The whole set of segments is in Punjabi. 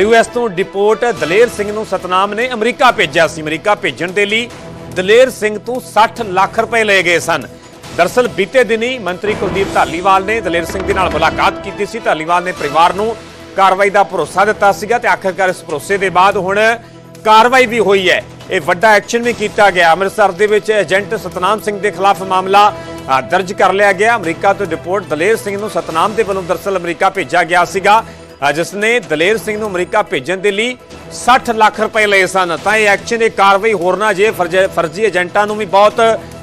ਯੂਐਸ ਤੋਂ ਡਿਪੋਰਟ ਦਲੇਰ ਸਿੰਘ ਨੂੰ ਸਤਨਾਮ ਨੇ ਅਮਰੀਕਾ ਭੇਜਿਆ ਸੀ। ਅਮਰੀਕਾ ਭੇਜਣ ਦੇ ਲਈ ਦਲੇਰ ਸਿੰਘ ਤੋਂ 60 ਲੱਖ ਰੁਪਏ ਲਏ ਗਏ ਸਨ। ਦਰਸਲ ਬੀਤੇ ਦਿਨੀ ਮੰਤਰੀ ਕੁਲਦੀਪ ਧਾਲੀਵਾਲ ਨੇ ਦਲੇਰ ਸਿੰਘ ਦੇ ਨਾਲ ਮੁਲਾਕਾਤ ਕੀਤੀ ਸੀ। ਧਾਲੀਵਾਲ ਨੇ ਪਰਿਵਾਰ ਨੂੰ ਕਾਰਵਾਈ ਦਾ ਭਰੋਸਾ ਦਿੱਤਾ ਸੀਗਾ ਤੇ ਆਖਰਕਾਰ ਇਸ ਭਰੋਸੇ ਦੇ ਬਾਅਦ ਹੁਣ ਕਾਰਵਾਈ ਵੀ ਹੋਈ ਹੈ। ਇਹ ਵੱਡਾ ਐਕਸ਼ਨ ਵੀ ਕੀਤਾ ਗਿਆ। ਅੰਮ੍ਰਿਤਸਰ ਦੇ ਵਿੱਚ ਏਜੰਟ ਸਤਨਾਮ ਸਿੰਘ ਦੇ ਖਿਲਾਫ ਮਾਮਲਾ ਦਰਜ ਕਰ ਲਿਆ ਗਿਆ। ਅਮਰੀਕਾ ਤੋਂ ਡਿਪੋਰਟ ਦਲੇਰ ਸਿੰਘ ਨੂੰ ਸਤਨਾਮ ਦੇ ਵੱਲੋਂ ਦਰਸਲ ਅਮਰੀਕਾ ਭੇਜਿਆ ਗਿਆ ਸੀਗਾ। ਜਿਸ ਨੇ ਦਲੇਰ ਸਿੰਘ ਨੂੰ ਅਮਰੀਕਾ ਭੇਜਣ ਦੇ ਲਈ 60 ਲੱਖ ਰੁਪਏ ਲਏ ਸਨ। ਤਾਂ ਇਹ ਐਕਸ਼ਨ, ਇਹ ਕਾਰਵਾਈ ਹੋਰ ਨਾ ਜੇ ਫਰਜ਼- ਫਰਜ਼ੀ ਏਜੰਟਾਂ ਨੂੰ ਵੀ ਬਹੁਤ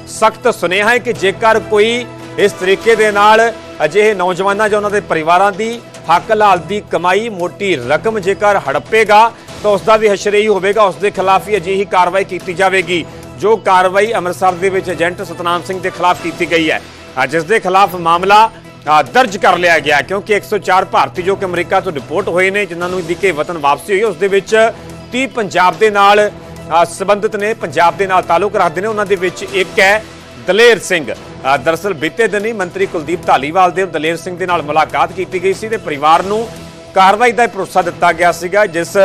ਸਖਤ ਸੁਨੇਹਾ ਹੈ ਕਿ ਜੇਕਰ ਕੋਈ ਇਸ ਤਰੀਕੇ ਦੇ ਨਾਲ ਅਜਿਹੇ ਨੌਜਵਾਨਾਂ ਜਾਂ ਉਹਨਾਂ ਦੇ ਪਰਿਵਾਰਾਂ ਦੀ ਹੱਕ ਲਾਲ ਦੀ ਕਮਾਈ, ਮੋਟੀ ਰਕਮ ਜੇਕਰ ਹੜਪੇਗਾ, ਤਾਂ ਉਸ ਦਾ ਵੀ ਹਸ਼ਰੇਈ ਹੋਵੇਗਾ। ਉਸ ਦੇ ਖਿਲਾਫ ਹੀ ਅਜਿਹੀ ਕਾਰਵਾਈ ਕੀਤੀ ਜਾਵੇਗੀ, ਜੋ ਕਾਰਵਾਈ ਅੰਮ੍ਰਿਤਸਰ ਦੇ ਵਿੱਚ ਏਜੰਟ ਸਤਨਾਮ ਸਿੰਘ ਦੇ ਖਿਲਾਫ ਕੀਤੀ ਗਈ ਹੈ। ਜਿਸ ਦੇ ਖਿਲਾਫ ਮਾਮਲਾ ਦਰਜ ਕਰ ਲਿਆ ਗਿਆ ਕਿਉਂਕਿ 104 ਭਾਰਤੀ ਜੋ ਕਿ ਅਮਰੀਕਾ ਤੋਂ ਡਿਪੋਰਟ ਹੋਏ ਨੇ ਜਿਨ੍ਹਾਂ ਨੂੰ ਦੀ ਵਿਕੇ ਵਤਨ ਵਾਪਸੀ ਹੋਈ ਉਸ ਦੇ ਵਿੱਚ 30 ਪੰਜਾਬ ਦੇ ਨਾਲ ਅ, ਸੰਬੰਧਿਤ ਨੇ ਪੰਜਾਬ ਦੇ ਨਾਲ ਤਾਲੁਕ ਰੱਖਦੇ ਨੇ ਉਹਨਾਂ ਦੇ ਵਿੱਚ ਇੱਕ ਹੈ ਦਲੇਰ ਸਿੰਘ। ਅ, ਦਰਅਸਲ ਬੀਤੇ ਦਿਨੀ ਮੰਤਰੀ ਕੁਲਦੀਪ ਧਾਲੀਵਾਲ ਦੇ ਦਲੇਰ ਸਿੰਘ ਦੇ ਨਾਲ ਮੁਲਾਕਾਤ ਕੀਤੀ ਗਈ ਸੀ ਤੇ ਪਰਿਵਾਰ ਨੂੰ ਕਾਰਵਾਈ ਦਾ ਭਰੋਸਾ ਦਿੱਤਾ ਗਿਆ ਸੀਗਾ ਜਿਸ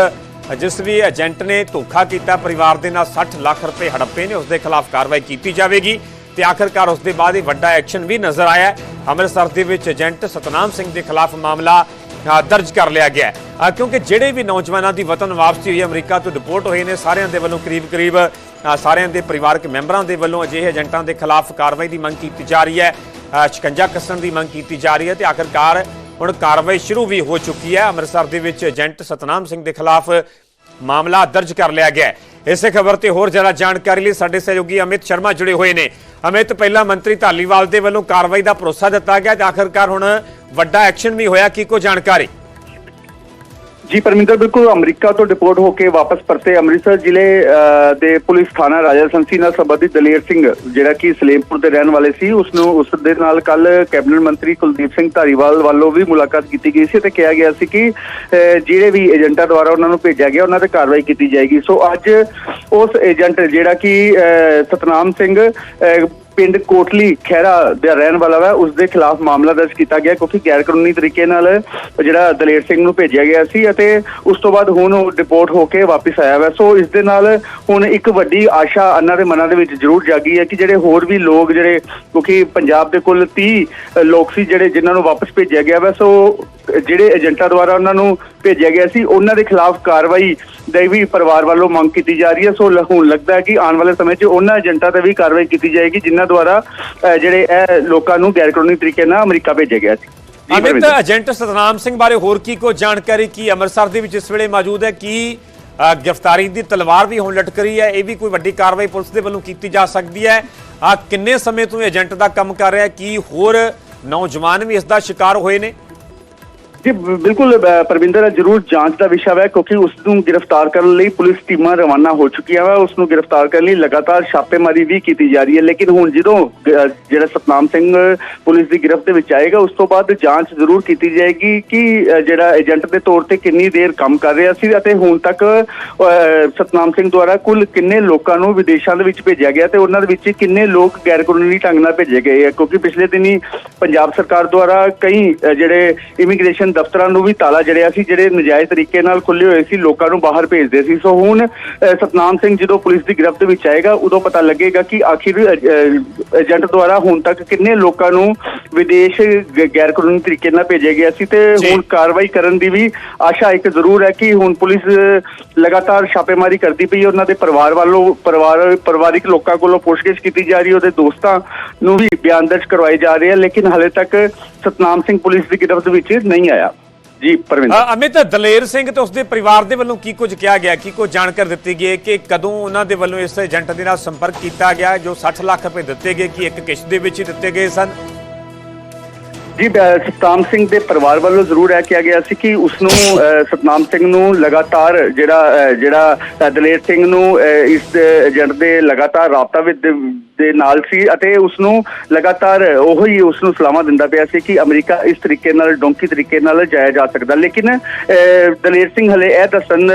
ਜਿਸ ਵੀ ਏਜੰਟ ਨੇ ਧੋਖਾ ਕੀਤਾ ਪਰਿਵਾਰ ਦੇ ਨਾਲ 60 ਲੱਖ ਰੁਪਏ ਹੜੱਪੇ ਨੇ ਉਸ ਦੇ ਖਿਲਾਫ ਕਾਰਵਾਈ ਕੀਤੀ ਜਾਵੇਗੀ ਤੇ ਆਖਰਕਾਰ ਉਸ ਦੇ ਬਾਅਦ ਇਹ ਵੱਡਾ ਐਕਸ਼ਨ ਵੀ ਨਜ਼ਰ ਆਇਆ। ਅੰਮ੍ਰਿਤਸਰ ਦੇ ਵਿੱਚ ਏਜੰਟ ਸਤਨਾਮ ਸਿੰਘ ਦੇ ਖਿਲਾਫ ਮਾਮਲਾ ਦਰਜ ਕਰ ਲਿਆ ਗਿਆ ਕਿਉਂਕਿ ਜਿਹੜੇ ਵੀ ਨੌਜਵਾਨਾਂ ਦੀ ਵਤਨ ਵਾਪਸੀ ਹੋਈ ਅਮਰੀਕਾ ਤੋਂ ਡਿਪੋਰਟ ਹੋਏ ਨੇ, ਸਾਰਿਆਂ ਦੇ ਵੱਲੋਂ ਕਰੀਬ-ਕਰੀਬ ਸਾਰਿਆਂ ਦੇ ਪਰਿਵਾਰਕ ਮੈਂਬਰਾਂ ਦੇ ਵੱਲੋਂ ਅਜਿਹੇ ਏਜੰਟਾਂ ਦੇ ਖਿਲਾਫ ਕਾਰਵਾਈ ਦੀ ਮੰਗ ਕੀਤੀ ਜਾ ਰਹੀ ਹੈ। ਸ਼ਿਕੰਜਾ ਕੱਸਣ ਦੀ ਮੰਗ ਕੀਤੀ ਜਾ ਰਹੀ ਹੈ ਤੇ ਆਖਰਕਾਰ ਹੁਣ ਕਾਰਵਾਈ ਸ਼ੁਰੂ ਵੀ ਹੋ ਚੁੱਕੀ ਹੈ। ਅੰਮ੍ਰਿਤਸਰ ਦੇ ਵਿੱਚ ਏਜੰਟ ਸਤਨਾਮ ਸਿੰਘ ਦੇ ਖਿਲਾਫ ਮਾਮਲਾ ਦਰਜ ਕਰ ਲਿਆ ਗਿਆ ਇਸੇ ਖਬਰ ਤੇ ਹੋਰ ਜ਼ਿਆਦਾ ਜਾਣਕਾਰੀ ਲਈ ਸਾਡੇ ਸਹਿਯੋਗੀ ਅਮਿਤ ਸ਼ਰਮਾ ਜੁੜੇ ਹੋਏ ਨੇ। ਅਮਿਤ, ਪਹਿਲਾਂ ਮੰਤਰੀ ਧਾਲੀਵਾਲ ਦੇ ਵੱਲੋਂ ਕਾਰਵਾਈ ਦਾ ਭਰੋਸਾ ਦਿੱਤਾ ਗਿਆ ਤੇ ਆਖਰਕਾਰ ਹੁਣ ਵੱਡਾ ਐਕਸ਼ਨ ਵੀ ਹੋਇਆ, ਕੀ ਕੋ ਜਾਣਕਾਰੀ? ਜੀ ਪਰਮਿੰਦਰ, ਬਿਲਕੁਲ ਅਮਰੀਕਾ ਤੋਂ ਡਿਪੋਰਟ ਹੋ ਕੇ ਵਾਪਸ ਪਰਤੇ ਅੰਮ੍ਰਿਤਸਰ ਜ਼ਿਲ੍ਹੇ ਦੇ ਪੁਲਿਸ ਥਾਣਾ ਰਾਜਾ ਸੰਸੀ ਨਾਲ ਸੰਬੰਧਿਤ ਦਲੇਰ ਸਿੰਘ, ਜਿਹੜਾ ਕਿ ਸਲੇਮਪੁਰ ਦੇ ਰਹਿਣ ਵਾਲੇ ਸੀ। ਉਸ ਨੂੰ, ਉਸ ਦੇ ਨਾਲ ਕੱਲ ਕੈਬਨਿਟ ਮੰਤਰੀ ਕੁਲਦੀਪ ਸਿੰਘ ਧਾਰੀਵਾਲ ਵੱਲੋਂ ਵੀ ਮੁਲਾਕਾਤ ਕੀਤੀ ਗਈ ਸੀ ਤੇ ਕਿਹਾ ਗਿਆ ਸੀ ਕਿ ਜਿਹੜੇ ਵੀ ਏਜੰਟਾਂ ਦੁਆਰਾ ਉਹਨਾਂ ਨੂੰ ਭੇਜਿਆ ਗਿਆ, ਉਹਨਾਂ ਤੇ ਕਾਰਵਾਈ ਕੀਤੀ ਜਾਏਗੀ। ਸੋ ਅੱਜ ਉਸ ਏਜੰਟ ਜਿਹੜਾ ਕਿ ਸਤਨਾਮ ਸਿੰਘ ਪਿੰਡ ਕੋਟਲੀ ਖਹਿਰਾ ਦਾ ਰਹਿਣ ਵਾਲਾ ਵਾ, ਉਸ ਦੇ ਖਿਲਾਫ ਮਾਮਲਾ ਦਰਜ ਕੀਤਾ ਗਿਆ ਕਿਉਂਕਿ ਗੈਰ ਕਾਨੂੰਨੀ ਤਰੀਕੇ ਨਾਲ ਜਿਹੜਾ ਦਲੇਰ ਸਿੰਘ ਨੂੰ ਭੇਜਿਆ ਗਿਆ ਸੀ ਅਤੇ ਉਸ ਤੋਂ ਬਾਅਦ ਹੁਣ ਉਹ ਡਿਪੋਰਟ ਹੋ ਕੇ ਵਾਪਸ ਆਇਆ ਵਾ। ਸੋ ਇਸ ਦੇ ਨਾਲ ਹੁਣ ਇੱਕ ਵੱਡੀ ਆਸ਼ਾ ਅੰਨਾ ਦੇ ਮਨਾਂ ਦੇ ਵਿੱਚ ਜ਼ਰੂਰ ਜਾਗੀ ਹੈ ਕਿ ਜਿਹੜੇ ਹੋਰ ਵੀ ਲੋਕ ਜਿਹੜੇ ਕਿਉਂਕਿ ਪੰਜਾਬ ਦੇ ਕੁੱਲ 30 ਲੋਕ ਸੀ ਜਿਹੜੇ ਜਿਨ੍ਹਾਂ ਨੂੰ ਵਾਪਸ ਭੇਜਿਆ ਗਿਆ ਵਾ, ਸੋ ਜਿਹੜੇ ਏਜੰਟਾਂ ਦੁਆਰਾ ਉਹਨਾਂ ਨੂੰ ਭੇਜਿਆ ਗਿਆ ਸੀ ਉਹਨਾਂ ਦੇ ਖਿਲਾਫ ਕਾਰਵਾਈ ਦੀ ਵੀ ਪਰਿਵਾਰ ਵੱਲੋਂ ਮੰਗ ਕੀਤੀ ਜਾ ਰਹੀ ਹੈ। ਸੋ ਹੁਣ ਲੱਗਦਾ ਹੈ ਕਿ ਆਉਣ ਵਾਲੇ ਸਮੇਂ 'ਚ ਉਹਨਾਂ ਏਜੰਟਾਂ ਤੇ ਵੀ ਕਾਰਵਾਈ ਕੀਤੀ ਜਾਏਗੀ ਜਿਨ੍ਹਾਂ ਦੁਆਰਾ ਜਿਹੜੇ ਇਹ ਲੋਕਾਂ ਨੂੰ ਗੈਰ ਕਾਨੂੰਨੀ ਤਰੀਕੇ ਨਾਲ ਅਮਰੀਕਾ ਭੇਜਿਆ ਗਿਆ ਸੀ। ਅਮਿਤ। ਏਜੰਟ ਸਤਨਾਮ ਸਿੰਘ ਬਾਰੇ ਹੋਰ ਕੀ ਕੋ ਜਾਣਕਾਰੀ ਕੀ ਅੰਮ੍ਰਿਤਸਰ ਦੇ ਵਿੱਚ ਇਸ ਵੇਲੇ ਮੌਜੂਦ ਹੈ ਕੀ ਗ੍ਰਿਫਤਾਰੀ ਦੀ ਤਲਵਾਰ ਵੀ ਹੁਣ ਲਟਕ ਰਹੀ ਹੈ ਇਹ ਵੀ ਕੋਈ ਵੱਡੀ ਕਾਰਵਾਈ ਪੁਲਿਸ ਦੇ ਵੱਲੋਂ ਕੀਤੀ ਜਾ ਸਕਦੀ ਹੈ। ਆ ਕਿੰਨੇ ਸਮੇਂ ਤੋਂ ਏਜੰਟ ਦਾ ਕੰਮ ਕਰ ਰਿਹਾ ਕੀ ਹੋਰ ਨੌਜਵਾਨ ਵੀ ਇਸ ਦਾ ਸ਼ਿਕਾਰ ਹੋਏ ਨੇ? ਜੀ, ਬਿਲਕੁਲ ਪਰਵਿੰਦਰ ਇਹ ਜ਼ਰੂਰ ਜਾਂਚ ਦਾ ਵਿਸ਼ਾ ਹੈ ਕਿਉਂਕਿ ਉਸ ਨੂੰ ਗ੍ਰਿਫਤਾਰ ਕਰਨ ਲਈ ਪੁਲਿਸ ਟੀਮਾਂ ਰਵਾਨਾ ਹੋ ਚੁੱਕੀਆਂ ਵਾ। ਉਸ ਨੂੰ ਗ੍ਰਿਫਤਾਰ ਕਰਨ ਲਈ ਲਗਾਤਾਰ ਛਾਪੇਮਾਰੀ ਵੀ ਕੀਤੀ ਜਾ ਰਹੀ ਹੈ। ਲੇਕਿਨ ਹੁਣ ਜਦੋਂ ਜਿਹੜਾ ਸਤਨਾਮ ਸਿੰਘ ਪੁਲਿਸ ਦੀ ਗ੍ਰਿਫਤ ਦੇ ਵਿੱਚ ਆਏਗਾ, ਉਸ ਤੋਂ ਬਾਅਦ ਜਾਂਚ ਜ਼ਰੂਰ ਕੀਤੀ ਜਾਏਗੀ ਕਿ ਜਿਹੜਾ ਏਜੰਟ ਦੇ ਤੌਰ ਤੇ ਕਿੰਨੀ ਦੇਰ ਕੰਮ ਕਰ ਰਿਹਾ ਸੀ ਅਤੇ ਹੁਣ ਤੱਕ ਸਤਨਾਮ ਸਿੰਘ ਦੁਆਰਾ ਕੁੱਲ ਕਿੰਨੇ ਲੋਕਾਂ ਨੂੰ ਵਿਦੇਸ਼ਾਂ ਦੇ ਵਿੱਚ ਭੇਜਿਆ ਗਿਆ ਤੇ ਉਹਨਾਂ ਦੇ ਵਿੱਚ ਕਿੰਨੇ ਲੋਕ ਗੈਰ ਕਾਨੂੰਨੀ ਢੰਗ ਨਾਲ ਭੇਜੇ ਗਏ ਆ ਕਿਉਂਕਿ ਪਿਛਲੇ ਦਿਨੀ ਪੰਜਾਬ ਸਰਕਾਰ ਦੁਆਰਾ ਕਈ ਜਿਹੜੇ ਇਮੀਗ੍ਰੇਸ਼ਨ ਦਫ਼ਤਰਾਂ ਨੂੰ ਵੀ ਤਾਲਾ ਜੜਿਆ ਸੀ ਜਿਹੜੇ ਨਜਾਇਜ਼ ਤਰੀਕੇ ਨਾਲ ਖੁੱਲੇ ਹੋਏ ਸੀ ਲੋਕਾਂ ਨੂੰ ਬਾਹਰ ਭੇਜਦੇ ਸੀ। ਸੋ ਹੁਣ ਸਤਨਾਮ ਸਿੰਘ ਜਦੋਂ ਪੁਲਿਸ ਦੀ ਗ੍ਰਿਫਤ ਵਿੱਚ ਆਏਗਾ ਉਦੋਂ ਪਤਾ ਲੱਗੇਗਾ ਕਿ ਆਖਿਰ ਏਜੰਟ ਦੁਆਰਾ ਹੁਣ ਤੱਕ ਕਿੰਨੇ ਲੋਕਾਂ ਨੂੰ ਵਿਦੇਸ਼ ਗੈਰ ਕਾਨੂੰਨੀ ਤਰੀਕੇ ਨਾਲ ਭੇਜਿਆ ਗਿਆ ਸੀ ਤੇ। ਹੁਣ ਕਾਰਵਾਈ ਕਰਨ ਦੀ ਵੀ ਆਸ਼ਾ ਇੱਕ ਜ਼ਰੂਰ ਹੈ ਕਿ ਹੁਣ ਪੁਲਿਸ ਲਗਾਤਾਰ ਛਾਪੇਮਾਰੀ ਕਰਦੀ ਪਈ ਹੈ। ਉਹਨਾਂ ਦੇ ਪਰਿਵਾਰ ਵੱਲੋਂ ਪਰਿਵਾਰ ਪਰਿਵਾਰਿਕ ਲੋਕਾਂ ਕੋਲੋਂ ਪੁੱਛਗਿੱਛ ਕੀਤੀ ਜਾ ਰਹੀ ਹੈ। ਉਹਦੇ ਦੋਸਤਾਂ ਨੂੰ ਵੀ ਬਿਆਨ ਦਰਜ ਕਰਵਾਏ ਜਾ ਰਹੇ ਆ ਲੇਕਿਨ ਹਾਲੇ ਤੱਕ ਸਤਨਾਮ ਸਿੰਘ ਪੁਲਿਸ ਦੀ ਗਿਰਫਤ ਵਿੱਚ ਨਹੀਂ ਆਇਆ। ਜੀ ਪਰਵਿੰਦਰ। ਅਮਿਤ ਦਲੇਰ ਸਿੰਘ ਤੇ ਉਸਦੇ ਪਰਿਵਾਰ ਦੇ ਵੱਲੋਂ ਕੀ ਕੁਝ ਕਿਹਾ ਗਿਆ? ਕੀ ਕੁਝ ਜਾਣਕਾਰੀ ਦਿੱਤੀ ਗਈ ਕਿ ਕਦੋਂ ਉਹਨਾਂ ਦੇ ਵੱਲੋਂ ਇਸ ਏਜੰਟ ਦੇ ਨਾਲ ਸੰਪਰਕ ਕੀਤਾ ਗਿਆ ਜੋ 60 ਲੱਖ ਰੁਪਏ ਦਿੱਤੇ ਗਏ? ਕਿ ਇੱਕ ਕਿਸ਼ਤ ਦੇ ਵਿੱਚ ਹੀ ਦਿੱਤੇ ਗਏ ਸਨ? ਜੀ ਸਤਨਾਮ ਸਿੰਘ ਦੇ ਪਰਿਵਾਰ ਵੱਲੋਂ ਜ਼ਰੂਰ ਇਹ ਕਿਹਾ ਗਿਆ ਸੀ ਕਿ ਉਸ ਨੂੰ ਸਤਨਾਮ ਸਿੰਘ ਨੂੰ ਲਗਾਤਾਰ ਜਿਹੜਾ ਜਿਹੜਾ ਦਲੇਰ ਸਿੰਘ ਨੂੰ ਇਸ ਏਜੰਟ ਦੇ ਲਗਾਤਾਰ ਰਾਬਤਾ ਵਿੱਚ ਦੇ- ਨਾਲ ਸੀ ਅਤੇ ਉਸ ਨੂੰ ਲਗਾਤਾਰ ਉਹ ਹੀ ਉਸ ਨੂੰ ਸਲਾਹਾਂ ਦਿੰਦਾ ਪਿਆ ਸੀ ਕਿ ਅਮਰੀਕਾ ਇਸ ਤਰੀਕੇ ਨਾਲ ਡੋਂਕੀ ਤਰੀਕੇ ਨਾਲ ਜਾਇਆ ਜਾ ਸਕਦਾ। ਲੇਕਿਨ ਅਹ, ਦਲੇਰ ਸਿੰਘ ਹਲੇ ਇਹ ਦੱਸਣ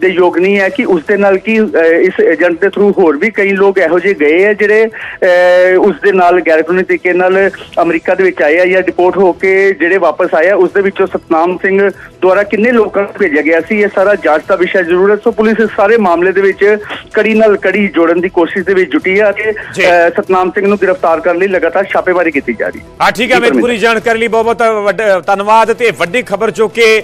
ਦੇ ਯੋਗ ਨਹੀਂ ਹੈ ਕਿ ਉਸ ਦੇ ਨਾਲ ਕੀ ਇਸ ਏਜੰਟ ਦੇ ਥਰੂ ਹੋਰ ਵੀ ਕਈ ਲੋਕ ਇਹੋ ਜਿਹੇ ਗਏ ਆ ਜਿਹੜੇ ਅਹ, ਉਸ ਦੇ ਨਾਲ ਗੈਰਕਾਨੂੰਨੀ ਤਰੀਕੇ ਨਾਲ ਅਮਰੀਕਾ ਦੇ ਵਿੱਚ ਆਏ ਆ ਜਾਂ ਡਿਪੋਰਟ ਹੋ ਕੇ ਜਿਹੜੇ ਵਾਪਸ ਆਏ ਆ ਉਸ ਦੇ ਵਿੱਚੋਂ ਸਤਨਾਮ ਸਿੰਘ ਦੁਆਰਾ ਕਿੰਨੇ ਲੋਕਾਂ ਨੂੰ ਭੇਜਿਆ ਗਿਆ ਸੀ ਇਹ ਸਾਰਾ ਜਾਂਚ ਦਾ ਵਿਸ਼ਾ ਜ਼ਰੂਰ ਹੈ। ਸੋ ਪੁਲਿਸ ਇਸ ਸਾਰੇ ਮਾਮਲੇ ਦੇ ਵਿੱਚ ਕੜੀ ਨਾਲ ਕੜੀ ਜੋੜਨ ਦੀ ਕੋਸ਼ਿਸ਼ ਦੇ ਵਿੱਚ ਜੁਟੀ ਹੈ ਅਤੇ ਸਤਨਾਮ ਸਿੰਘ ਨੂੰ ਗ੍ਰਿਫਤਾਰ ਕਰਨ ਲਈ ਲਗਾਤਾਰ ਛਾਪੇਮਾਰੀ ਕੀਤੀ ਜਾ ਰਹੀ। ਹੈ ਹਾਂ ਠੀਕ ਹੈ ਮੈਂ। ਪੂਰੀ ਜਾਣਕਾਰੀ ਲਈ ਬਹੁਤ ਬਹੁਤ ਧੰਨਵਾਦ ਤੇ ਵੱਡੀ ਖਬਰ ਜੋ ਕਿ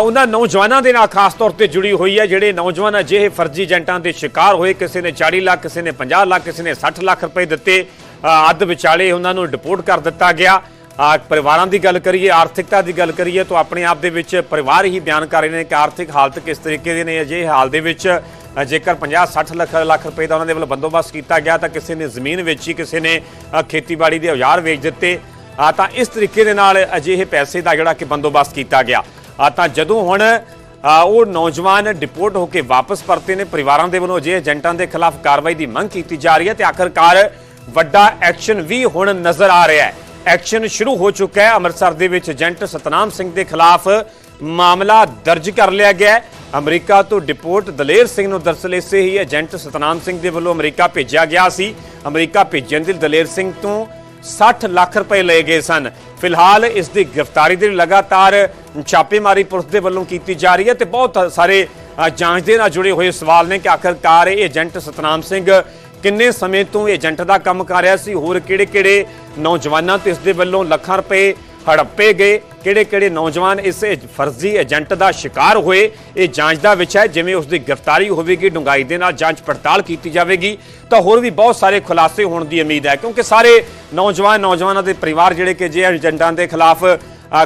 ਉਹਨਾਂ ਨੌਜਵਾਨਾਂ ਦੇ ਨਾਲ ਖਾਸ ਤੌਰ ਤੇ ਜੁੜੀ ਹੋਈ ਹੈ ਜਿਹੜੇ ਨੌਜਵਾਨ ਅਜਿਹੇ ਫਰਜ਼ੀ ਏਜੰਟਾਂ ਦੇ ਸ਼ਿਕਾਰ ਹੋਏ ਕਿਸੇ ਨੇ 40 ਲੱਖ ਕਿਸੇ ਨੇ 50 ਲੱਖ ਕਿਸੇ ਨੇ 60 ਲੱਖ ਰੁਪਏ ਦਿੱਤੇ ਅੱਧ ਵਿਚਾਲੇ ਉਹਨਾਂ ਨੂੰ ਡਿਪੋਰਟ ਕਰ ਦਿੱਤਾ ਗਿਆ। ਆ, ਪਰਿਵਾਰਾਂ ਦੀ ਗੱਲ ਕਰੀਏ ਆਰਥਿਕਤਾ ਦੀ ਗੱਲ ਕਰੀਏ ਤਾਂ ਆਪਣੇ ਆਪ ਦੇ ਵਿੱਚ ਪਰਿਵਾਰ ਹੀ ਬਿਆਨ ਕਰ ਰਹੇ ਨੇ ਕਿ ਆਰਥਿਕ ਹਾਲਤ ਕਿਸ ਤਰੀਕੇ ਦੀ ਨੇ। ਅਜਿਹੇ ਹਾਲ ਦੇ ਵਿੱਚ ਜੇਕਰ 50 60 ਲੱਖ ਲੱਖ ਰੁਪਏ ਦਾ ਉਹਨਾਂ ਦੇ ਵੱਲੋਂ ਬੰਦੋਬਸਤ ਕੀਤਾ ਗਿਆ ਤਾਂ ਕਿਸੇ ਨੇ ਜ਼ਮੀਨ ਵੇਚੀ ਕਿਸੇ ਨੇ ਖੇਤੀਬਾੜੀ ਦੇ ਔਜ਼ਾਰ ਵੇਚ ਦਿੱਤੇ। ਆ ਤਾਂ ਇਸ ਤਰੀਕੇ ਦੇ ਨਾਲ ਅਜਿਹੇ ਪੈਸੇ ਦਾ ਜਿਹੜਾ ਕਿ ਬੰਦੋਬਸਤ ਕੀਤਾ ਗਿਆ। ਆ ਤਾਂ ਜਦੋਂ ਹੁਣ ਉਹ ਨੌਜਵਾਨ ਡਿਪੋਰਟ ਹੋ ਕੇ ਵਾਪਸ ਪਰਤੇ ਨੇ ਪਰਿਵਾਰਾਂ ਦੇ ਵੱਲੋਂ ਅਜਿਹੇ ਏਜੰਟਾਂ ਦੇ ਖਿਲਾਫ ਕਾਰਵਾਈ ਦੀ ਮੰਗ ਕੀਤੀ ਜਾ ਰਹੀ ਹੈ ਤੇ ਆਖਰਕਾਰ ਵੱਡਾ ਐਕਸ਼ਨ ਵੀ ਹੁਣ ਨਜ਼ਰ ਆ ਰਿਹਾ ਹੈ। ਐਕਸ਼ਨ ਸ਼ੁਰੂ ਹੋ ਚੁੱਕਾ ਹੈ। ਅੰਮ੍ਰਿਤਸਰ ਦੇ ਵਿੱਚ ਏਜੰਟ ਸਤਨਾਮ ਸਿੰਘ ਦੇ ਖਿਲਾਫ ਮਾਮਲਾ ਦਰਜ ਕਰ ਲਿਆ ਗਿਆ ਹੈ। ਅਮਰੀਕਾ ਤੋਂ ਡਿਪੋਰਟ ਦਲੇਰ ਸਿੰਘ ਨੂੰ ਦਰਸਲ ਇਸੇ ਹੀ ਏਜੰਟ ਸਤਨਾਮ ਸਿੰਘ ਦੇ ਵੱਲੋਂ ਅਮਰੀਕਾ ਭੇਜਿਆ ਗਿਆ ਸੀ। ਅਮਰੀਕਾ ਭੇਜਣ ਦੇ ਦਲੇਰ ਸਿੰਘ ਤੋਂ 60 ਲੱਖ ਰੁਪਏ ਲਏ ਗਏ ਸਨ। ਫਿਲਹਾਲ ਇਸ ਦੀ ਗ੍ਰਿਫਤਾਰੀ ਦੇ ਲਗਾਤਾਰ ਛਾਪੇਮਾਰੀ ਪੁਲਿਸ ਦੇ ਵੱਲੋਂ ਕੀਤੀ ਜਾ ਰਹੀ ਹੈ ਤੇ ਬਹੁਤ ਸਾਰੇ ਜਾਂਚ ਦੇ ਨਾਲ ਜੁੜੇ ਹੋਏ ਸਵਾਲ ਨੇ ਕਿ ਆਖਰਕਾਰ ਇਹ ਏਜੰਟ ਸਤਨਾਮ ਸਿੰਘ ਕਿੰਨੇ ਸਮੇਂ ਤੋਂ ਏਜੰਟ ਦਾ ਕੰਮ ਕਰ ਰਿਹਾ ਸੀ? ਹੋਰ ਕਿਹੜੇ-ਕਿਹੜੇ ਨੌਜਵਾਨਾਂ ਤੇ ਇਸ ਦੇ ਵੱਲੋਂ ਲੱਖਾਂ ਰੁਪਏ ਹੜੱਪੇ ਗਏ। ਕਿਹੜੇ-ਕਿਹੜੇ ਨੌਜਵਾਨ ਇਸ ਫਰਜ਼ੀ ਏਜੰਟ ਦਾ ਸ਼ਿਕਾਰ ਹੋਏ? ਇਹ ਜਾਂਚ ਦਾ ਵਿਸ਼ਾ ਹੈ, ਜਿਵੇਂ ਉਸ ਦੀ ਗ੍ਰਿਫਤਾਰੀ ਹੋਵੇਗੀ, ਡੂੰਘਾਈ ਦੇ ਨਾਲ ਜਾਂਚ ਪੜਤਾਲ ਕੀਤੀ ਜਾਵੇਗੀ। ਤਾਂ ਹੋਰ ਵੀ ਬਹੁਤ ਸਾਰੇ ਖੁਲਾਸੇ ਹੋਣ ਦੀ ਉਮੀਦ ਹੈ, ਕਿਉਂਕਿ ਸਾਰੇ ਨੌਜਵਾਨ, ਨੌਜਵਾਨਾਂ ਦੇ ਪਰਿਵਾਰ ਜਿਹੜੇ ਕਿ ਜੇ ਏਜੰਟਾਂ ਦੇ ਖਿਲਾਫ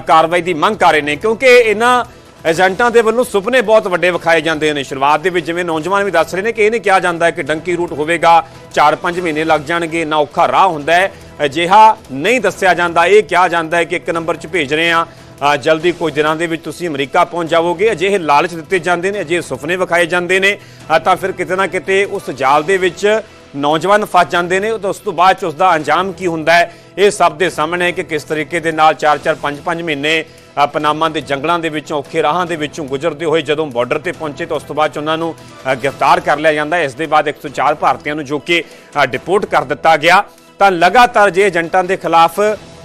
ਕਾਰਵਾਈ ਦੀ ਮੰਗ ਕਰ ਰਹੇ ਨੇ, ਕਿਉਂਕਿ ਇਹਨਾਂ ਏਜੰਟਾਂ ਦੇ ਵੱਲੋਂ ਸੁਪਨੇ ਬਹੁਤ ਵੱਡੇ ਵਿਖਾਏ ਜਾਂਦੇ ਨੇ। ਸ਼ੁਰੂਆਤ ਦੇ ਵਿੱਚ ਜਿਵੇਂ ਨੌਜਵਾਨ ਵੀ ਦੱਸ ਰਹੇ ਨੇ ਕਿ ਇਹ ਨਹੀਂ ਕਿਹਾ ਜਾਂਦਾ ਹੈ ਕਿ ਡੰਕੀ ਰੂਟ ਹੋਵੇਗਾ 4-5 ਮਹੀਨੇ ਲੱਗ ਜਾਣਗੇ, ਨਾ ਔਖਾ ਰਾਹ ਹੁੰਦਾ ਹੈ। ਅਜਿਹਾ ਨਹੀਂ ਦੱਸਿਆ ਜਾਂਦਾ। ਇਹ ਕਿਹਾ ਜਾਂਦਾ ਹੈ ਕਿ ਇੱਕ ਨੰਬਰ 'ਚ ਭੇਜ ਰਹੇ ਆ ਜਲਦੀ ਕੁਝ ਦਿਨਾਂ ਦੇ ਵਿੱਚ ਤੁਸੀਂ ਅਮਰੀਕਾ ਪਹੁੰਚ ਜਾਵੋਗੇ। ਅਜਿਹੇ ਲਾਲਚ ਦਿੱਤੇ ਜਾਂਦੇ ਨੇ, ਅਜਿਹੇ ਸੁਪਨੇ ਵਿਖਾਏ ਜਾਂਦੇ ਨੇ। ਤਾਂ ਫਿਰ ਕਿਤੇ ਨਾ ਕਿਤੇ ਉਸ ਜਾਲ ਦੇ ਵਿੱਚ ਨੌਜਵਾਨ ਫਸ ਜਾਂਦੇ ਨੇ। ਤੇ ਉਸ ਤੋਂ ਬਾਅਦ ਚ ਉਸ ਦਾ ਅੰਜਾਮ ਕੀ ਹੁੰਦਾ ਹੈ? ਇਹ ਸਭ ਦੇ ਸਾਹਮਣੇ ਹੈ ਕਿ ਕਿਸ ਤਰੀਕੇ ਦੇ ਨਾਲ 4-4 5-5 ਮਹੀਨੇ ਪਨਾਮਾ ਦੇ ਜੰਗਲਾਂ ਦੇ ਵਿੱਚੋਂ, ਔਖੇ ਰਾਹਾਂ ਦੇ ਵਿੱਚੋਂ ਗੁਜ਼ਰਦੇ ਹੋਏ ਜਦੋਂ ਬਾਰਡਰ ਤੇ ਪਹੁੰਚੇ ਤਾਂ ਉਸ ਤੋਂ ਬਾਅਦ ਚ ਉਹਨਾਂ ਨੂੰ ਗ੍ਰਿਫਤਾਰ ਕਰ ਲਿਆ ਜਾਂਦਾ। ਇਸ ਦੇ ਬਾਅਦ 104 ਭਾਰਤੀਆਂ ਨੂੰ ਜੋ ਕਿ ਡਿਪੋਰਟ ਕਰ ਦਿੱਤਾ ਗਿਆ। ਤਾਂ ਲਗਾਤਾਰ ਜੇ ਏਜੰਟਾਂ ਦੇ ਖਿਲਾਫ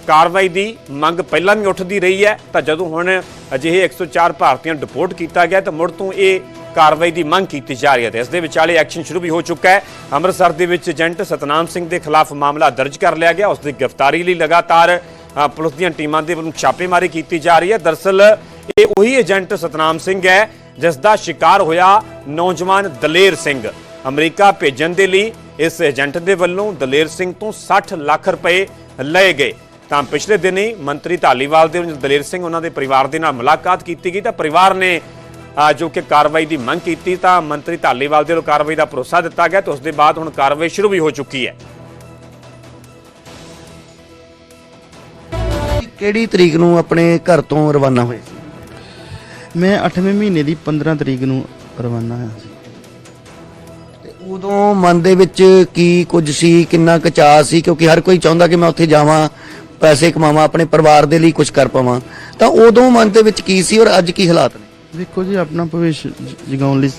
ਕਾਰਵਾਈ ਦੀ ਮੰਗ ਪਹਿਲਾਂ ਵੀ ਉੱਠਦੀ ਰਹੀ ਹੈ, ਤਾਂ ਜਦੋਂ ਹੁਣ ਅਜਿਹੇ 104 ਭਾਰਤੀਆਂ ਨੂੰ ਡਿਪੋਰਟ ਕੀਤਾ ਗਿਆ, ਤਾਂ ਮੁੜ ਤੋਂ ਇਹ ਕਾਰਵਾਈ ਦੀ ਮੰਗ ਕੀਤੀ ਜਾ ਰਹੀ ਹੈ। ਤੇ ਇਸ ਦੇ ਵਿਚਾਲੇ ਐਕਸ਼ਨ ਸ਼ੁਰੂ ਵੀ ਹੋ ਚੁੱਕਾ ਹੈ। ਅੰਮ੍ਰਿਤਸਰ ਦੇ ਵਿੱਚ ਏਜੰਟ ਸਤਨਾਮ ਸਿੰਘ ਦੇ ਖਿਲਾਫ ਮਾਮਲਾ ਦਰਜ ਕਰ ਲਿਆ ਗਿਆ। ਉਸ ਦੀ ਗ੍ਰਿਫਤਾਰੀ ਲਈ ਲਗਾਤਾਰ ਪੁਲਿਸ ਦੀਆਂ ਟੀਮਾਂ ਦੇ ਵੱਲੋਂ ਛਾਪੇਮਾਰੀ ਕੀਤੀ ਜਾ ਰਹੀ ਹੈ। ਦਰਅਸਲ ਇਹ ਉਹੀ ਏਜੰਟ ਸਤਨਾਮ ਸਿੰਘ ਹੈ ਜਿਸ ਦਾ ਸ਼ਿਕਾਰ ਹੋਇਆ ਨੌਜਵਾਨ ਦਲੇਰ ਸਿੰਘ। ਅਮਰੀਕਾ ਭੇਜਣ ਦੇ ਲਈ ਇਸ ਏਜੰਟ ਦੇ ਵੱਲੋਂ ਦਲੇਰ ਸਿੰਘ ਤੋਂ 60 ਲੱਖ ਰੁਪਏ ਲਏ ਗਏ। ਤਾਂ ਪਿਛਲੇ ਦਿਨ ਹੀ ਮੰਤਰੀ ਢਾਲੀਵਾਲ ਦੇ ਦਲੇਰ ਸਿੰਘ ਉਹਨਾਂ ਦੇ ਪਰਿਵਾਰ ਦੇ ਨਾਲ ਮੁਲਾਕਾਤ ਕੀਤੀ ਗਈ। ਤਾਂ ਪਰਿਵਾਰ ਨੇ ਜੋ ਕਿ ਕਾਰਵਾਈ ਦੀ ਮੰਗ ਕੀਤੀ, ਤਾਂ ਮੰਤਰੀ ਢਾਲੀਵਾਲ ਦੇ ਵੱਲੋਂ ਕਾਰਵਾਈ ਦਾ ਭਰੋਸਾ ਦਿੱਤਾ ਗਿਆ ਤੇ ਉਸ ਦੇ ਬਾਅਦ ਹੁਣ ਕਾਰਵਾਈ ਸ਼ੁਰੂ ਵੀ ਹੋ ਚੁੱਕੀ ਹੈ। ਕਿਹੜੀ ਤਰੀਕ ਨੂੰ ਆਪਣੇ ਘਰ ਤੋਂ ਰਵਾਨਾ ਹੋਏ ਸੀ? ਮੈਂ 8ਵੇਂ ਮਹੀਨੇ ਦੀ 15 ਤਰੀਕ ਨੂੰ ਰਵਾਨਾ ਹੋਇਆ ਸੀ। ਤੇ ਉਦੋਂ ਮਨ ਦੇ ਵਿੱਚ ਕੀ ਕੁਝ ਸੀ ਕਿੰਨਾ ਕੁ ਚਾਅ ਸੀ? ਕਿਉਂਕਿ ਹਰ ਕੋਈ ਚਾਹੁੰਦਾ ਕਿ ਮੈਂ ਉੱਥੇ ਜਾਵਾਂ ਪੈਸੇ ਕਮਾਵਾਂ ਆਪਣੇ ਪਰਿਵਾਰ ਦੇ ਲਈ ਕੁਝ ਕਰ ਪਾਵਾਂ। ਤਾਂ ਉਦੋਂ ਮਨ ਦੇ ਵਿੱਚ ਕੀ ਸੀ ਔਰ ਅੱਜ ਕੀ ਹਾਲਾਤ ਨੇ? ਵੇਖੋ ਜੀ ਆਪਣਾ ਭਵਿੱਖ ਜਗਾਉਣ ਲਈ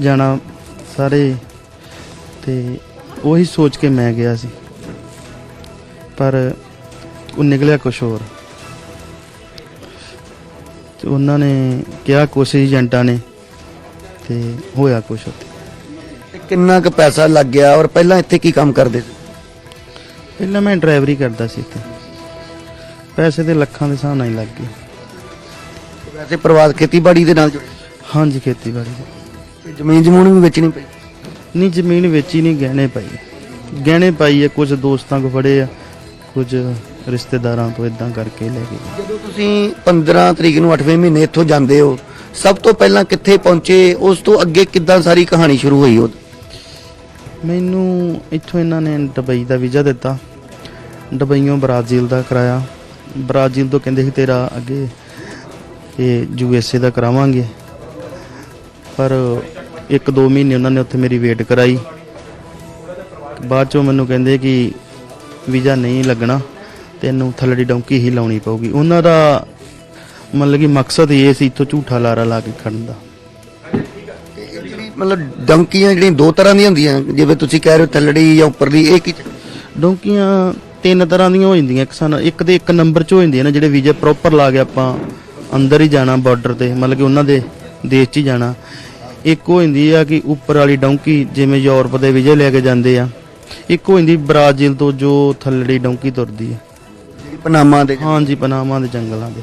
ਜਾਣਾ ਸਾਰੇ ਤੇ ਉਹੀ ਸੋਚ ਕੇ ਮੈਂ ਗਿਆ ਸੀ। ਪਰ ਉਹ ਨਿਕਲਿਆ ਕੁਛ ਹੋਰ। ਤੇ ਉਹਨਾਂ ਨੇ ਕਿਹਾ ਕੁਛ ਏਜੰਟਾਂ ਨੇ ਤੇ ਹੋਇਆ ਕੁਛ ਉੱਥੇ। ਤੇ ਕਿੰਨਾ ਕੁ ਪੈਸਾ ਲੱਗ ਗਿਆ ਔਰ ਪਹਿਲਾਂ ਇੱਥੇ ਕੀ ਕੰਮ ਕਰਦੇ ਸੀ? ਪਹਿਲਾਂ ਮੈਂ ਡਰਾਈਵਰੀ ਕਰਦਾ ਸੀ ਇੱਥੇ। ਪੈਸੇ ਦੇ ਲੱਖਾਂ ਦੇ ਹਿਸਾਬ ਨਾਲ ਹੀ ਲੱਗ ਗਏ। ਵੈਸੇ ਪਰਿਵਾਰ ਖੇਤੀਬਾੜੀ ਦੇ ਨਾਲ ਜੁੜੇ ਹਾਂਜੀ ਖੇਤੀਬਾੜੀ ਦੇ। ਤੇ ਜ਼ਮੀਨ ਜਮੂਨ ਵੀ ਵੇਚਣੀ ਪਈ? ਨਹੀਂ ਜ਼ਮੀਨ ਵੇਚੀ ਨਹੀਂ ਗਹਿਣੇ ਪਾਈ। ਗਹਿਣੇ ਪਾਈ ਹੈ ਕੁਝ ਦੋਸਤਾਂ ਕੋ ਫੜੇ ਆ ਕੁਝ ਰਿਸ਼ਤੇਦਾਰਾਂ ਤੋਂ ਇਦਾਂ ਕਰਕੇ ਲੈ ਗਏ। ਜਦੋਂ ਤੁਸੀਂ 15 ਤਰੀਕ ਨੂੰ 8ਵੇਂ ਮਹੀਨੇ ਇੱਥੋਂ ਜਾਂਦੇ ਹੋ ਸਭ ਤੋਂ ਪਹਿਲਾਂ ਕਿੱਥੇ ਪਹੁੰਚੇ ਉਸ ਤੋਂ ਅੱਗੇ ਕਿੱਦਾਂ ਸਾਰੀ ਕਹਾਣੀ ਸ਼ੁਰੂ ਹੋਈ ਉਹ? ਮੈਨੂੰ ਇੱਥੋਂ ਇਹਨਾਂ ਨੇ ਦੁਬਈ ਦਾ ਵੀਜ਼ਾ ਦਿੱਤਾ। ਦੁਬਈੋਂ ਬ੍ਰਾਜ਼ੀਲ ਦਾ ਕਰਾਇਆ। ਬ੍ਰਾਜ਼ੀਲ ਤੋਂ ਕਹਿੰਦੇ ਸੀ ਤੇਰਾ ਅੱਗੇ ਇਹ ਯੂ ਐਸ ਏ ਦਾ ਕਰਾਵਾਂਗੇ। ਪਰ ਇੱਕ ਦੋ ਮਹੀਨੇ ਉਹਨਾਂ ਨੇ ਉੱਥੇ ਮੇਰੀ ਵੇਟ ਕਰਾਈ। ਬਾਅਦ ਚੋਂ ਮੈਨੂੰ ਕਹਿੰਦੇ ਕਿ ਵੀਜ਼ਾ ਨਹੀਂ ਲੱਗਣਾ। ਤੈਨੂੰ ਥੱਲੜੀ ਡੌਂਕੀ ਹੀ ਲਾਉਣੀ ਪਊਗੀ। ਉਹਨਾਂ ਦਾ ਮਤਲਬ ਕਿ ਮਕਸਦ ਇਹ ਸੀ ਇੱਥੋਂ ਝੂਠਾ ਲਾਰਾ ਲਾ ਕੇ ਖੜਨ ਦਾ। ਜਿਹੜੀ ਮਤਲਬ ਡੰਕੀਆਂ ਜਿਹੜੀਆਂ ਦੋ ਤਰ੍ਹਾਂ ਦੀਆਂ ਹੁੰਦੀਆਂ ਜਿਵੇਂ ਤੁਸੀਂ ਕਹਿ ਰਹੇ ਹੋ ਥੱਲੜੀ ਜਾਂ ਉੱਪਰਲੀ ਇਹ ਕੀ ਡੌਂਕੀਆਂ ਤਿੰਨ ਤਰ੍ਹਾਂ ਦੀਆਂ ਹੋ ਜਾਂਦੀਆਂ। ਇੱਕ ਸਾਨੂੰ ਇੱਕ ਦੇ ਇੱਕ ਨੰਬਰ 'ਚ ਹੋ ਜਾਂਦੀਆਂ ਨੇ ਜਿਹੜੇ ਵੀਜ਼ੇ ਪ੍ਰੋਪਰ ਲਾ ਕੇ ਆਪਾਂ ਅੰਦਰ ਹੀ ਜਾਣਾ ਬਾਰਡਰ ਤੇ ਮਤਲਬ ਕਿ ਉਹਨਾਂ ਦੇ ਦੇਸ਼ 'ਚ ਹੀ ਜਾਣਾ। ਇੱਕ ਹੋ ਜਾਂਦੀ ਆ ਕਿ ਉੱਪਰ ਵਾਲੀ ਡੌਂਕੀ ਜਿਵੇਂ ਯੂਰਪ ਦੇ ਵੀਜ਼ੇ ਲੈ ਕੇ ਜਾਂਦੇ ਆ। ਇੱਕ ਹੋ ਜਾਂਦੀ ਬ੍ਰਾਜ਼ੀਲ ਤੋਂ ਜੋ ਥੱਲੜੀ ਡੌਂਕੀ ਤੁਰਦੀ ਆ। ਜਿਹੜੀ ਪਨਾਮਾ ਦੇ ਹਾਂਜੀ ਪਨਾਮਾ ਦੇ ਜੰਗਲਾਂ ਦੇ।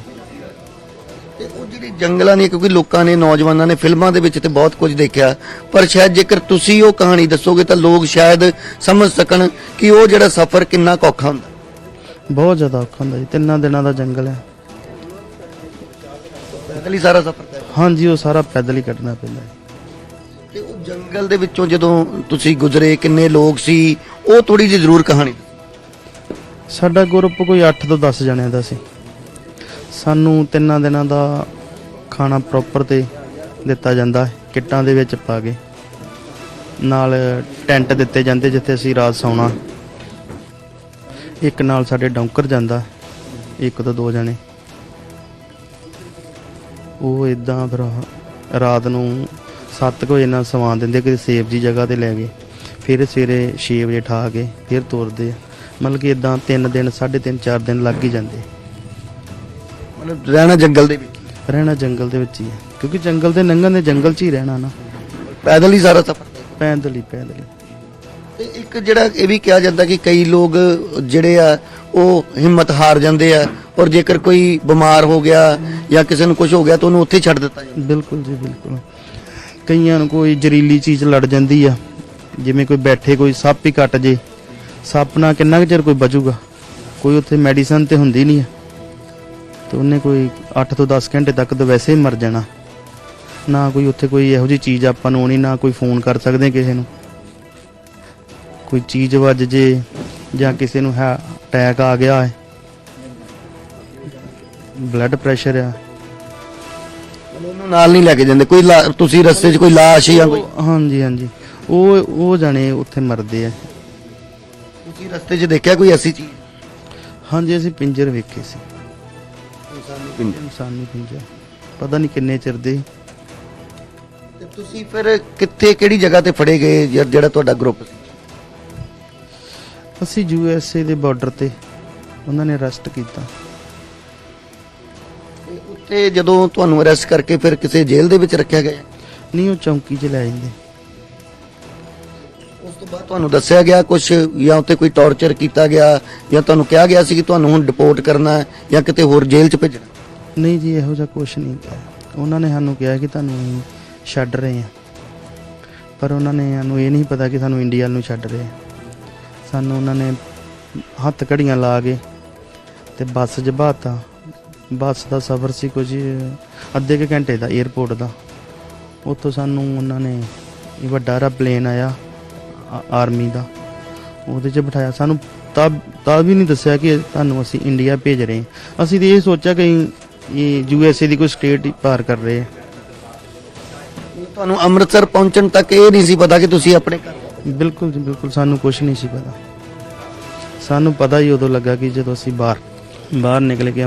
ਤੇ ਉਹ ਜਿਹੜੀ ਜੰਗਲਾਂ ਦੀ ਕਿਉਂਕਿ ਲੋਕਾਂ ਨੇ ਨੌਜਵਾਨਾਂ ਨੇ ਫਿਲਮਾਂ ਦੇ ਵਿੱਚ ਤੇ ਬਹੁਤ ਕੁਝ ਦੇਖਿਆ। ਪਰ ਸ਼ਾਇਦ ਜੇਕਰ ਤੁਸੀਂ ਉਹ ਕਹਾਣੀ ਦੱਸੋਗੇ ਤਾਂ ਲੋਕ ਸ਼ਾਇਦ ਸਮਝ ਸਕਣ ਕਿ ਉਹ ਜਿਹੜਾ ਸਫ਼ਰ ਕਿੰਨਾ ਔਖਾ ਹੁੰਦਾ। ਬਹੁਤ ਜ਼ਿਆਦਾ ਔਖਾ ਹੁੰਦਾ ਜੀ ਤਿੰਨਾਂ ਦਿਨਾਂ ਦਾ ਜੰਗਲ ਹੈ। ਪੈਦਲ ਹੀ ਸਾਰਾ ਸਫ਼ਰ ਤੈਅ ਹਾਂਜੀ ਉਹ ਸਾਰਾ ਪੈਦਲ ਹੀ ਕੱਟਣਾ ਪੈਂਦਾ ਹੈ। ਤੇ ਉਹ ਜੰਗਲ ਦੇ ਵਿੱਚੋਂ ਜਦੋਂ ਤੁਸੀਂ ਗੁਜ਼ਰੇ ਕਿੰਨੇ ਲੋਕ ਸੀ ਉਹ ਥੋੜੀ ਜਿਹੀ ਜ਼ਰੂਰ ਕਹਾਣੀ ਸਾਡਾ ਗਰੁੱਪ ਕੋਈ 8 ਤੋਂ 10 ਜਣਿਆਂ ਦਾ ਸੀ। ਸਾਨੂੰ ਤਿੰਨਾਂ ਦਿਨਾਂ ਦਾ ਖਾਣਾ ਪ੍ਰੋਪਰ ਤੇ ਦਿੱਤਾ ਜਾਂਦਾ ਹੈ। ਕਿੱਟਾਂ ਦੇ ਵਿੱਚ ਪਾ ਕੇ। ਨਾਲ ਟੈਂਟ ਦਿੱਤੇ ਜਾਂਦੇ ਜਿੱਥੇ ਅਸੀਂ ਰਾਤ ਸੌਣਾ। ਇੱਕ ਨਾਲ ਸਾਡੇ ਡੌਂਕਰ ਜਾਂਦਾ ਇੱਕ ਤੋਂ ਦੋ ਜਣੇ। ਉਹ ਇਦਾਂ ਫਿਰ ਰਾਤ ਨੂੰ 7 ਵਜੇ ਨਾਲ ਸਵਾ ਦਿੰਦੇ ਕਿ ਸੇਫ ਜੀ ਜਗ੍ਹਾ ਤੇ ਲੈ ਗਏ। ਫਿਰ ਸਵੇਰੇ 6 ਵਜੇ ਠਾ ਕੇ ਫਿਰ ਤੋਰਦੇ ਆ। ਮਤਲਬ ਕਿ ਇਦਾਂ 3 ਦਿਨ 3.5 4 ਦਿਨ ਲੱਗ ਹੀ ਜਾਂਦੇ। ਮਤਲਬ ਰਹਿਣਾ ਜੰਗਲ ਦੇ ਵਿੱਚ ਰਹਿਣਾ ਜੰਗਲ ਦੇ ਵਿੱਚ ਹੀ ਹੈ ਕਿਉਂਕਿ ਜੰਗਲ ਦੇ ਲੰਘਣ ਦੇ ਜੰਗਲ 'ਚ ਹੀ ਰਹਿਣਾ ਨਾ। ਪੈਦਲ ਹੀ ਸਾਰਾ ਸਫ਼ਰ। ਪੈਦਲ ਹੀ ਪੈਦਲ ਹੀ। ਤੇ ਇੱਕ ਜਿਹੜਾ ਇਹ ਵੀ ਕਿਹਾ ਜਾਂਦਾ ਕਿ ਕਈ ਲੋਕ ਜਿਹੜੇ ਆ ਉਹ ਹਿੰਮਤ ਹਾਰ ਜਾਂਦੇ ਆ ਔਰ ਜੇਕਰ ਕੋਈ ਬਿਮਾਰ ਹੋ ਗਿਆ ਜਾਂ ਕਿਸੇ ਨੂੰ ਕੁਝ ਹੋ ਗਿਆ ਤਾਂ ਉਹਨੂੰ ਉੱਥੇ ਛੱਡ ਦਿੱਤਾ ਜਾਂਦਾ। ਬਿਲਕੁਲ ਜੀ ਬਿਲਕੁਲ। ਕਈਆਂ ਨੂੰ ਕੋਈ ਜ਼ਰੀਲੀ ਚੀਜ਼ ਲੜ ਜਾਂਦੀ ਆ ਜਿਵੇਂ ਕੋਈ ਬੈਠੇ ਕੋਈ ਸੱਪ ਹੀ ਕੱਟ ਜੇ। ਸੱਪ ਨਾਲ ਕਿੰਨਾ ਕੁ ਚਿਰ ਕੋਈ ਬਚੂਗਾ? ਕੋਈ ਉੱਥੇ ਮੈਡੀਸਨ ਤੇ ਹੁੰਦੀ ਨਹੀਂ ਆ ਤੇ ਉਹਨੇ ਕੋਈ 8 ਤੋਂ 10 ਘੰਟੇ ਤੱਕ ਤਾਂ ਵੈਸੇ ਹੀ ਮਰ ਜਾਣਾ। ਨਾ ਕੋਈ ਉੱਥੇ ਕੋਈ ਇਹੋ ਜਿਹੀ ਚੀਜ਼ ਆਪਾਂ ਨੂੰ ਆਉਣੀ ਨਾ ਕੋਈ ਫੋਨ ਕਰ ਸਕਦੇ ਕਿਸੇ ਨੂੰ। ਕੋਈ ਚੀਜ਼ ਵੱਜ ਜੇ ਜਾਂ ਕਿਸੇ ਨੂੰ ਹੈ ਅਟੈਕ ਆ ਗਿਆ ਹੈ। ਬਲੱਡ ਪ੍ਰੈਸ਼ਰ ਆ। ਉਹਨੂੰ ਨਾਲ ਨਹੀਂ ਲੈ ਕੇ ਜਾਂਦੇ ਕੋਈ ਲਾ- ਤੁਸੀਂ ਰਸਤੇ 'ਚ ਕੋਈ ਲਾਸ਼ ਜਾਂ ਕੋਈ ਹਾਂਜੀ ਹਾਂਜੀ। ਉਹ ਉਹ ਜਾਣੇ ਉੱਥੇ ਮਰਦੇ ਆ। ਤੁਸੀਂ ਰਸਤੇ 'ਚ ਦੇਖਿਆ ਕੋਈ ਐਸੀ ਚੀਜ਼? ਹਾਂਜੀ ਅਸੀਂ ਪਿੰਜਰ ਵੇਖੇ ਸੀ। ਇਨਸਾਨੀ ਪਿੰਜਰ। ਪਤਾ ਨਹੀਂ ਕਿੰਨੇ ਚਿਰ ਦੇ। ਤੇ ਤੁਸੀਂ ਫਿਰ ਕਿੱਥੇ ਕਿਹੜੀ ਜਗ੍ਹਾ ਤੇ ਫੜੇ ਗਏ ਜਿਹੜਾ ਤੁਹਾਡਾ ਗਰੁੱਪ ਸੀ? ਅਸੀਂ ਯੂ ਐਸ ਏ ਦੇ ਬਾਰਡਰ ਤੇ। ਉਹਨਾਂ ਨੇ ਅਰੈਸਟ ਕੀਤਾ। ਤੇ ਉੱਥੇ ਜਦੋਂ ਤੁਹਾਨੂੰ ਅਰੈਸਟ ਕਰਕੇ ਫਿਰ ਕਿਸੇ ਜੇਲ੍ਹ ਦੇ ਵਿੱਚ ਰੱਖਿਆ ਗਿਆ? ਨਹੀਂ ਉਹ ਚੌਂਕੀ 'ਚ ਲੈ ਜਾਂਦੇ। ਬਾਅਦ ਤੁਹਾਨੂੰ ਦੱਸਿਆ ਗਿਆ ਕੁਝ ਜਾਂ ਉੱਥੇ ਕੋਈ ਟੌਰਚਰ ਕੀਤਾ ਗਿਆ, ਜਾਂ ਤੁਹਾਨੂੰ ਕਿਹਾ ਗਿਆ ਸੀ ਕਿ ਤੁਹਾਨੂੰ ਹੁਣ ਡਿਪੋਰਟ ਕਰਨਾ ਹੈ, ਜਾਂ ਕਿਤੇ ਹੋਰ ਜੇਲ੍ਹ 'ਚ ਭੇਜਣਾ ਨਹੀਂ ਜੀ, ਇਹੋ ਜਿਹਾ ਕੁਝ ਨਹੀਂ ਕਿਹਾ। ਉਹਨਾਂ ਨੇ ਸਾਨੂੰ ਕਿਹਾ ਕਿ ਤੁਹਾਨੂੰ ਅਸੀਂ ਛੱਡ ਰਹੇ ਹਾਂ ਪਰ ਉਹਨਾਂ ਨੇ ਸਾਨੂੰ ਇਹ ਨਹੀਂ ਪਤਾ ਕਿ ਸਾਨੂੰ ਇੰਡੀਆ ਨੂੰ ਛੱਡ ਰਹੇ ਆ। ਸਾਨੂੰ ਉਹਨਾਂ ਨੇ ਹੱਥ ਘੜੀਆਂ ਲਾ ਕੇ ਤੇ ਬੱਸ 'ਚ ਬਾਤਾ ਬੱਸ ਦਾ ਸਫ਼ਰ ਸੀ ਕੁਝ ਅੱਧੇ ਕੁ ਘੰਟੇ ਦਾ 에어ਪੋਰਟ ਦਾ। ਉੱਥੋਂ ਸਾਨੂੰ ਉਹਨਾਂ ਨੇ ਇਹ ਵੱਡਾ ਰਾ ਪਲੇਨ ਆਇਆ। ਆਰਮੀ ਦਾ। ਉਹਦੇ 'ਚ ਬਿਠਾਇਆ। ਸਾਨੂੰ ਤਾਂ ਤਾਂ ਵੀ ਨਹੀਂ ਦੱਸਿਆ ਕਿ ਤੁਹਾਨੂੰ ਅਸੀਂ ਇੰਡੀਆ ਭੇਜ ਰਹੇ ਹਾਂ। ਅਸੀਂ ਤੇ ਇਹ ਸੋਚਿਆ ਕਿ ਇਹ ਯੂ ਐਸ ਏ ਦੀ ਕੋਈ ਸਟੇਟ ਪਾਰ ਕਰ ਰਹੇ ਆ। ਤੁਹਾਨੂੰ ਅੰਮ੍ਰਿਤਸਰ ਪਹੁੰਚਣ ਤੱਕ ਇਹ ਨਹੀਂ ਸੀ ਪਤਾ ਕਿ ਤੁਸੀਂ ਆਪਣੇ ਘਰ ਬਿਲਕੁਲ ਜੀ ਬਿਲਕੁਲ। ਸਾਨੂੰ ਕੁਝ ਨਹੀਂ ਸੀ ਪਤਾ। ਸਾਨੂੰ ਪਤਾ ਹੀ ਉਦੋਂ ਲੱਗਾ ਕਿ ਜਦੋਂ ਅਸੀਂ ਬਾਹਰ ਬਾਹਰ ਨਿਕਲ ਕੇ